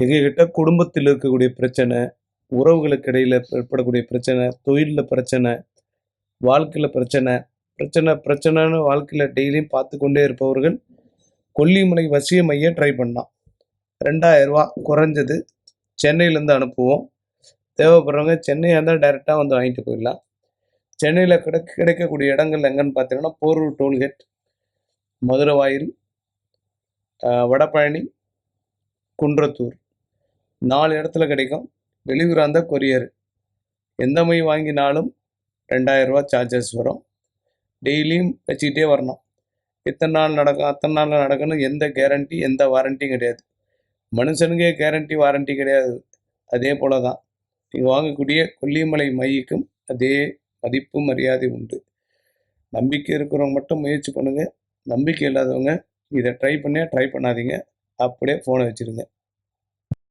எங்ககிட்ட குடும்பத்தில் இருக்கக்கூடிய பிரச்சனை உறவுகளுக்கு இடையில் ஏற்படக்கூடிய பிரச்சனை தொழிலில் பிரச்சனை வாழ்க்கையில் பிரச்சனை பிரச்சனை பிரச்சனைன்னு வாழ்க்கையில் டெய்லியும் பார்த்து கொண்டே இருப்பவர்கள் கொல்லிமலை வசிய மைய ட்ரை பண்ணலாம். ரெண்டாயிரரூவா குறைஞ்சது சென்னையிலேருந்து அனுப்புவோம். தேவைப்படுறவங்க சென்னையாக இருந்தால் டைரெக்டாக வந்து வாங்கிட்டு போயிடலாம். சென்னையில் கிடை கிடைக்கக்கூடிய இடங்கள் எங்கன்னு பார்த்தீங்கன்னா போரூர் டோல்கேட் மதுரை வாயில் வடபழனி குன்றத்தூர். நாலு இடத்துல கிடைக்கும். வெளியூராக இருந்தால் கொரியர் எந்த மை வாங்கினாலும் ரெண்டாயிரரூவா சார்ஜஸ் வரும். டெய்லியும் வச்சுக்கிட்டே வரணும். இத்தனை நாள் நடக்கும் அத்தனை நாளில் நடக்கணும். எந்த கேரண்டி எந்த வாரண்டியும் கிடையாது. மனுஷனுக்கே கேரண்டி வாரண்டி கிடையாது. அதே போல தான் நீங்கள் வாங்கக்கூடிய கொல்லிமலை மையக்கும் அதே மதிப்பு மரியாதை உண்டு. நம்பிக்கை இருக்கிறவங்க மட்டும் முயற்சி பண்ணுங்கள் நம்பிக்கை இல்லாதவங்க இதை ட்ரை பண்ணியா ட்ரை பண்ணாதீங்க. அப்படியே ஃபோனை வச்சுருங்க.